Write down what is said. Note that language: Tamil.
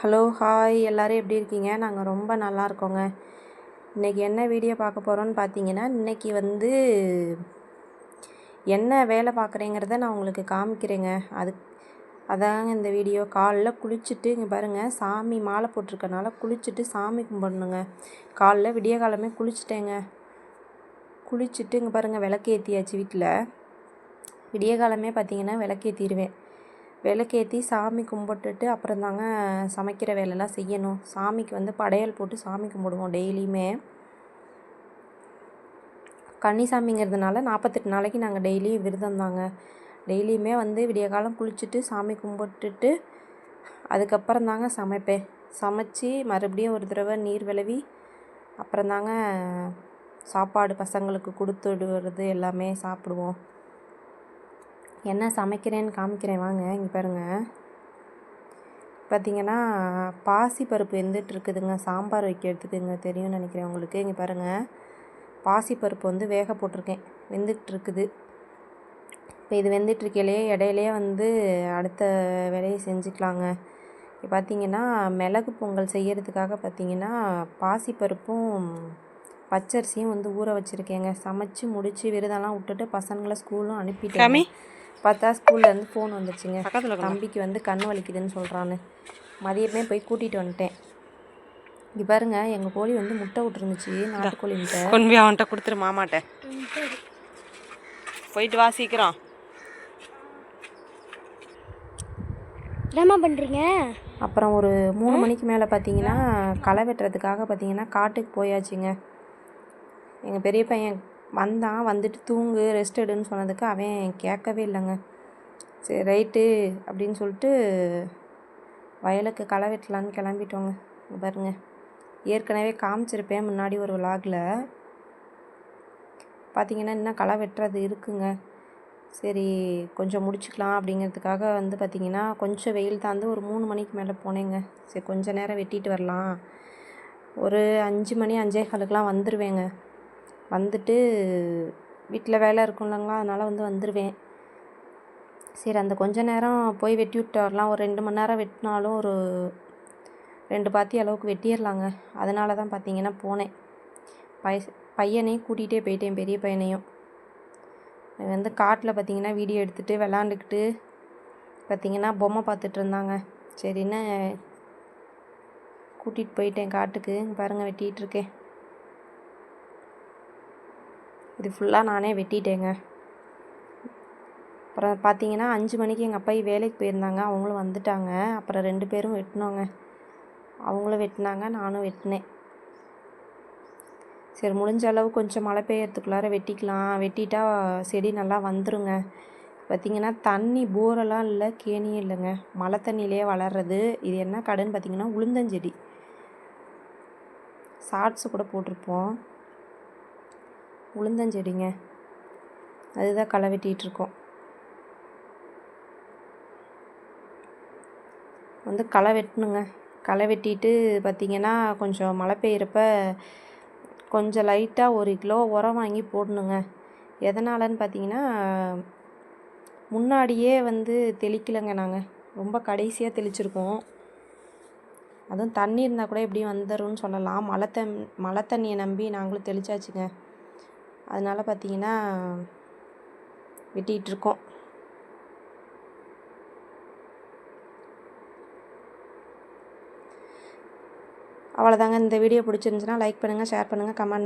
ஹலோ ஹாய் எல்லோரும் எப்படி இருக்கீங்க? நாங்கள் ரொம்ப நல்லா இருக்கோங்க. இன்றைக்கி என்ன வீடியோ பார்க்க போகிறோன்னு பார்த்தீங்கன்னா இன்றைக்கி வந்து என்ன வேலை பார்க்குறேங்கிறத நான் உங்களுக்கு காமிக்கிறேங்க. அது அதாங்க இந்த வீடியோ காலைல குளிச்சுட்டு இங்கே பாருங்கள் சாமி மாலை போட்டிருக்கனால குளிச்சுட்டு சாமி கும்பிடணுங்க. காலைல விடிய காலமே குளிச்சுட்டேங்க. குளிச்சுட்டு இங்கே பாருங்கள் விளக்கு ஏற்றியாச்சு வீட்டில் விடிய காலமே பார்த்தீங்கன்னா விளக்கேற்றிடுவேன் விளக்கேற்றி சாமி கும்பிட்டுட்டு அப்புறம் தாங்க சமைக்கிற வேலைலாம் செய்யணும். சாமிக்கு வந்து படையல் போட்டு சாமி கும்பிடுவோம் டெய்லியுமே. கன்னிசாமிங்கிறதுனால நாற்பத்தெட்டு நாளைக்கு நாங்கள் டெய்லியும் விரதம் தாங்க. டெய்லியுமே வந்து விடிய காலம் குளிச்சுட்டு சாமி கும்பிட்டுட்டு அதுக்கப்புறம் தாங்க சமைப்பேன். சமைச்சி மறுபடியும் ஒரு தடவை நீர் விளவி அப்புறம் தாங்க சாப்பாடு பசங்களுக்கு கொடுத்து விடுறது எல்லாமே சாப்பிடுவோம். என்ன சமைக்கிறேன்னு காமிக்கிறேன் வாங்க இங்கே பாருங்கள் பார்த்திங்கன்னா பாசி பருப்பு வெந்துட்டுருக்குதுங்க சாம்பார் வைக்கிறதுக்குங்க தெரியும்னு நினைக்கிறேன் உங்களுக்கு. இங்கே பாருங்கள் பாசி பருப்பு வந்து வேக போட்டிருக்கேன். வெந்துட்டுருக்குது. இப்போ இது வெந்துட்டுருக்கையிலே இடையிலே வந்து அடுத்த வேலையை செஞ்சுக்கலாங்க. இப்போ பார்த்திங்கன்னா மிளகு பொங்கல் செய்கிறதுக்காக பார்த்திங்கன்னா பாசிப்பருப்பும் பச்சரிசியும் வந்து ஊற வச்சுருக்கேங்க. சமைச்சு முடித்து விரதம்லாம் விட்டுட்டு பசங்களை ஸ்கூலும் அனுப்பிட்டேன் பார்த்தா ஸ்கூல்லேருந்து ஃபோன் வந்துச்சுங்க. பக்கத்தில் தம்பிக்கு வந்து கண் வலிக்குதுன்னு சொல்கிறான்னு மதியமே போய் கூட்டிகிட்டு வந்துட்டேன். இங்கே பாருங்க எங்கள் கோழி வந்து முட்டை விட்டுருந்துச்சு நாட்டுக்கோழி முட்டை கொண்டு போய் அவன்கிட்ட கொடுத்துரு மாமாட்ட. போயிட்டு வா சீக்கிரம். என்னம்மா பண்ணுறீங்க அப்புறம் ஒரு மூணு மணிக்கு மேலே பார்த்தீங்கன்னா களை வெட்டுறதுக்காக பார்த்தீங்கன்னா காட்டுக்கு போயாச்சுங்க. எங்கள் பெரிய பையன் வந்தான் வந்துட்டு தூங்கு ரெஸ்ட் எடுன்னு சொன்னதுக்கு அவன் கேட்கவே இல்லைங்க. சரி ரைட்டு அப்படின்னு சொல்லிட்டு வயலுக்கு களை வெட்டலான்னு கிளம்பிட்டோங்க. பாருங்க. ஏற்கனவே காமிச்சிருப்பேன் முன்னாடி ஒரு விலாகில் பார்த்தீங்கன்னா இன்னும் களை வெட்டுறது இருக்குங்க. சரி கொஞ்சம் முடிச்சுக்கலாம் அப்படிங்கிறதுக்காக வந்து பார்த்திங்கன்னா கொஞ்சம் வெயில் தாந்து ஒரு மூணு மணிக்கு மேலே போனேங்க. சரி கொஞ்சம் நேரம் வெட்டிட்டு வரலாம். ஒரு அஞ்சு மணி அஞ்சே காலுக்கெலாம் வந்துடுவேங்க வந்துட்டு வீட்டில் வேலை இருக்கும்லங்களா அதனால் வந்து வந்துடுவேன் சரி அந்த கொஞ்ச நேரம் போய் வெட்டி விட்டு வரலாம் ஒரு ரெண்டு மணி நேரம் வெட்டினாலும் ஒரு ரெண்டு பாத்தி அளவுக்கு வெட்டிடலாங்க. அதனால தான் பார்த்தீங்கன்னா போனேன். பைய பையனையும் கூட்டிகிட்டே போயிட்டேன் பெரிய பையனையும். வந்து காட்டில் பார்த்தீங்கன்னா வீடியோ எடுத்துகிட்டு விளாண்டுக்கிட்டு பார்த்திங்கன்னா பொம்மை பார்த்துட்டு இருந்தாங்க. சரின்னு கூட்டிகிட்டு போயிட்டேன் காட்டுக்கு. பாருங்கள் வெட்டிகிட்ருக்கேன் இது ஃபுல்லாக நானே வெட்டிட்டேங்க. அப்புறம் பார்த்தீங்கன்னா அஞ்சு மணிக்கு எங்கள் அப்பா வேலைக்கு போயிருந்தாங்க. அவங்களும் வந்துட்டாங்க. அப்புறம் ரெண்டு பேரும் வெட்டினோங்க. அவங்களும் வெட்டினாங்க நானும் வெட்டினேன். சரி முடிஞ்ச அளவு கொஞ்சம் மழை பெய்யறதுக்குள்ளார வெட்டிக்கலாம். வெட்டிட்டா செடி நல்லா வந்துருங்க. பார்த்திங்கன்னா தண்ணி போரெல்லாம் இல்லை கேணியும் இல்லைங்க. மழை தண்ணியிலே வளர்றது. இது என்ன கடைன்னு பார்த்திங்கன்னா உளுந்தஞ்செடி. ஷார்ட்ஸு கூட போட்டிருப்போம். உளுந்தஞ்செடிங்க. அதுதான் களை வெட்டிகிட்ருக்கோம் வந்து களை வெட்டணுங்க களை வெட்டிட்டு பார்த்திங்கன்னா கொஞ்சம் மழை பெய்கிறப்ப கொஞ்சம் லைட்டாக ஒரு கிலோ உரம் வாங்கி போடணுங்க. எதனாலன்னு பார்த்தீங்கன்னா முன்னாடியே வந்து தெளிக்கலைங்க நாங்கள் ரொம்ப கடைசியாக தெளிச்சிருக்கோம். அதுவும் தண்ணி இருந்தால் கூட எப்படி வந்துடும்னு சொல்லலாம். மழை தண் மழை தண்ணியை நம்பி நாங்களும் தெளிச்சாச்சுங்க. அதனால் பார்த்தீங்கன்னா வெட்டிகிட்ருக்கோம் அவ்வளோதாங்க இந்த வீடியோ பிடிச்சிருந்துச்சுன்னா லைக் பண்ணுங்கள் ஷேர் பண்ணுங்கள் கமெண்ட்